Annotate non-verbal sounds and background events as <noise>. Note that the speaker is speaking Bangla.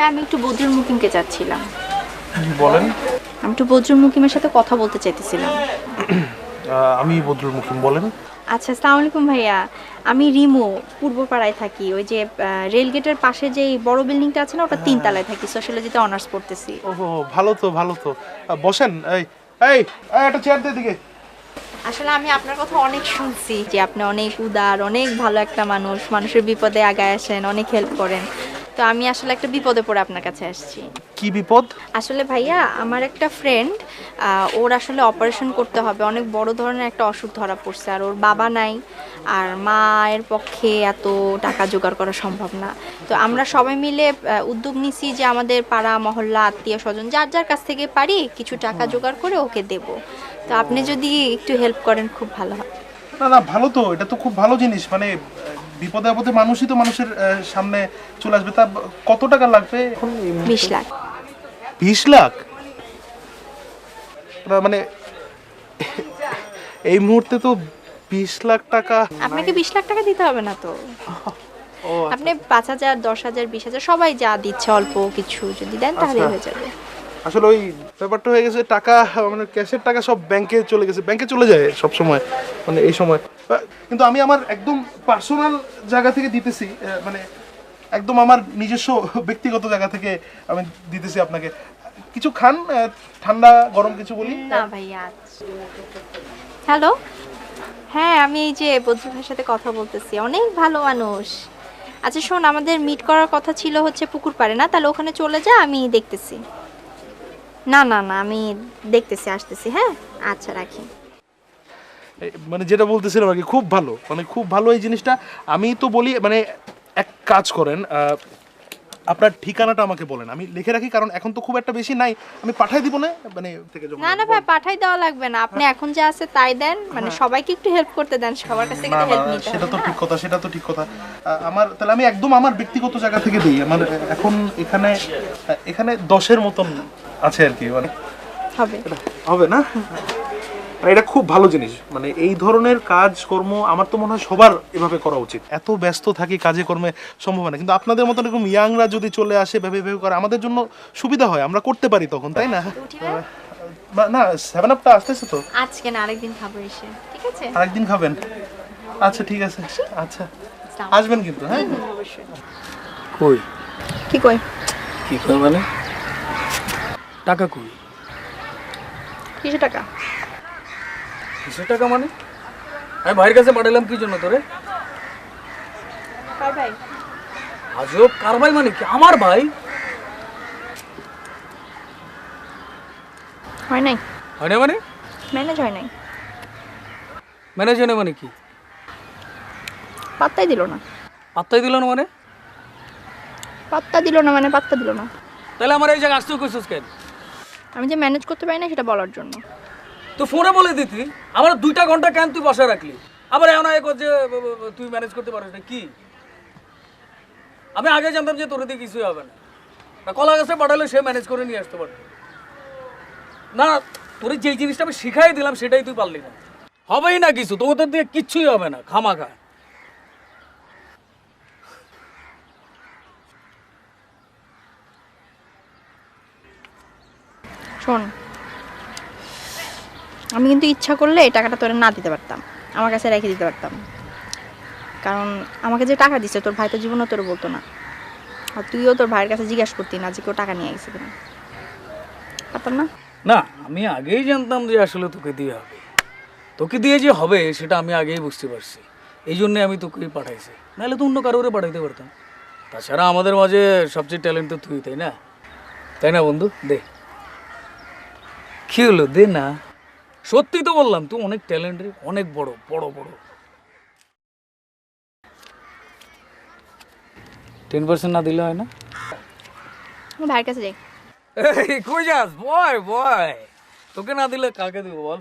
ভাই আমি একটু বদরুল মুকিমকে চাচ্ছিলাম বলেন? আমি একটু বদরুল মুকিমের সাথে কথা বলতে চাইতেছিলাম। <clears throat> আমি বদরুল মুকিম বলেন। আচ্ছা আসসালামু আলাইকুম ভাইয়া। আমি রিমু পূর্বপাড়ায় থাকি। ওই যে রেলগেটের পাশে যে বড় বিল্ডিংটা আছে না ওটা তিনতলায় থাকি। সোশ্যালজিতে অনার্স পড়তেছি। ওহো ভালো তো ভালো তো। বসেন এই এই এই, একটা চেয়ার দে দিকে। আসলে আমি আপনার কথা অনেক শুনছি যে আপনি অনেক উদার অনেক ভালো একটা মানুষ। মানুষের বিপদে আগায় আসেন অনেক হেল্প করেন। তো আমি আসলে একটা বিপদে পড়ে আপনার কাছে আসছি। কি বিপদ? আসলে ভাইয়া আমার একটা ফ্রেন্ড ওর আসলে অপারেশন করতে হবে। অনেক বড় ধরনের একটা অসুখ ধরা পড়ছে আর ওর বাবা নাই। আর মায়ের পক্ষে এত টাকা জোগাড় করা সম্ভব না। তো আমরা সবাই মিলে উদ্যোগ নিছি যে আমাদের পাড়া মহল্লা আত্মীয় স্বজন যার যার কাছ থেকে পারি কিছু টাকা জোগাড় করে ওকে দেব। তো আপনি যদি একটু হেল্প করেন খুব ভালো হয়। না না ভালো তো এটা তো খুব ভালো জিনিস। মানে বিপদে আপদে মানুষই তো মানুষের সামনে চলে আসবে। তা কত টাকা লাগবে? বিশ লাখ। বিশ লাখ? মানে এই মুহূর্তে তো বিশ লাখ টাকা। আপনাকে বিশ লাখ টাকা দিতে হবে না তো? আপনি পাঁচ হাজার দশ হাজার বিশ হাজার সবাই যা দিচ্ছে অল্প কিছু যদি দেন তাহলেই আচ্ছা। হয়ে যাবে। আসলে ওই ব্যাপারটা হয়ে গেছে, টাকা মানে ক্যাশের টাকা সব ব্যাংকে চলে গেছে। ব্যাংকে চলে যায় সব সময় মানে এই সময়। কিন্তু আমি আমার একদম পার্সোনাল জায়গা থেকে দিতেছি মানে একদম আমার নিজস্ব ব্যক্তিগত জায়গা থেকে আমি দিতেছি আপনাকে। কিছু খান ঠান্ডা, গরম কিছু বলি? না ভাইয়া হ্যালো হ্যাঁ আমি এই যে ভাইয়ের সাথে কথা বলতেছি। অনেক ভালো মানুষ। আচ্ছা শোন, আমাদের মিট করার কথা ছিল হচ্ছে পুকুর পাড়ে, না? তাহলে ওখানে চলে যা, আমি দেখতেছি। না না না আমি দেখতেছি আসতেছি হ্যাঁ? আচ্ছা রাখি। মানে যেটা বলতেছিলাম আর কি খুব ভালো। মানে খুব ভালো এই জিনিসটা। আমি তো বলি মানে এক কাজ করেন আহ, আপনার ঠিকানাটা আমাকে বলেন। আমি লিখে রাখি কারণ এখন তো খুব একটা বেশি নাই। আমি পাঠাই দিব না? মানে থেকে যখন না না ভাই পাঠাই দেওয়া লাগবে না। আপনি এখন যা আছে তাই দেন। মানে সবাইকে একটু হেল্প করতে দেন সবার কাছ থেকে হেল্প নিতে সেটা তো ঠিক কথা সেটা তো ঠিক কথা। আমার তাহলে আমি একদম আমার ব্যক্তিগত জায়গা থেকে দিই। আমার এখন এখানে এখানে দশের মতন আছে আর কি মানে হবে। হবে না? এটা খুব ভালো জিনিস। মানে এই ধরনের কাজ কর্ম আমার তো মনে হয় সবার এভাবে করা উচিত। এত ব্যস্ত থাকি কাজে কর্মে সম্ভব না। কিন্তু আপনাদের মতন এরকম ইয়াংরা যদি চলে আসে ভেবে ভেবে করে আমাদের জন্য সুবিধা হয়। আমরা করতে পারি তখন তাই না? না- না সেভেন আপটা আসতেছে তো? আজকে না আরেকদিন খাব এসে। ঠিক আছে? আরেকদিন খাবেন? আচ্ছা ঠিক আছে। আচ্ছা। আসবেন কিন্তু হ্যাঁ? অবশ্যই। কই? কি কই? কি কই মানে? টাকা কই? কিছু টাকা? কিসের টাকা মানে? আমি ভাইয়ের কাছে পাঠালাম কি জন্য তোরে? আজব কার ভাই মানে কি? আমার ভাই? হয় নাই। হয় না মানে? ম্যানেজ হয় নাই। ম্যানেজ হয় না মানে কি? পাত্তাই দিল না। পাত্তাই দিল না মানে? পাত্তা দিল না মানে পাত্তা দিল না। তাহলে আমার এই জায়গায় আসতেও কইছিস কেন? আমি যে ম্যানেজ করতে পারি না সেটা বলার জন্য। তো ফোনে বলে দিতি, আমার দুইটা ঘণ্টা কেন তুই বসে রাখলি? আবার এমন এক যে, তুই ম্যানেজ করতে পারিস না, কি? আমি আগে জানতাম যে তোর দিয়ে কিছুই হবে না। কলা গাছে পাঠালে সে ম্যানেজ করে নিয়ে আসতে পারবে। না, তোর যেই জিনিসটা আমি শিখাই দিলাম, সেটাই তুই পারলি না। হবেই না কিছু তোদের দিয়ে কিচ্ছুই হবে না, খামাখা। শোন আমি কিন্তু ইচ্ছা করলে এই টাকাটা তোরা না দিতে পারতাম। আমার কাছে রেখে দিতে পারতাম। কারণ আমাকে যে টাকা দিচ্ছে তোর ভাই তো জীবনও তোর বলতো না। আর তুইও তোর ভাইয়ের কাছে জিজ্ঞাসা করতি না যে কেউ টাকা নিয়ে গেছে কিনা। পারতাম না? না, আমি আগেই জানতাম যে আসলে তোকে দিয়ে হবে। তোকে দিয়ে যে হবে, সেটা আমি আগেই বুঝতে পারছি। এই জন্যে আমি তোকে পাঠাইছি। নাহলে তো অন্য কারোরে পাঠাইতে পারতাম। তাছাড়া আমাদের মাঝে সবচেয়ে ট্যালেন্ট তো তুই, তাই না? তাই না বন্ধু? দে। কি হলো? দে না। সত্যি তো বললাম তুই অনেক ট্যালেন্ট অনেক বড় বড় বড়। টেন পার্সেন্ট না দিলে হয় না? আমার ভাইয়ের কাছে যাই। কই যাস? বয় বয়। তোকে না দিলে কাকে দিব বল?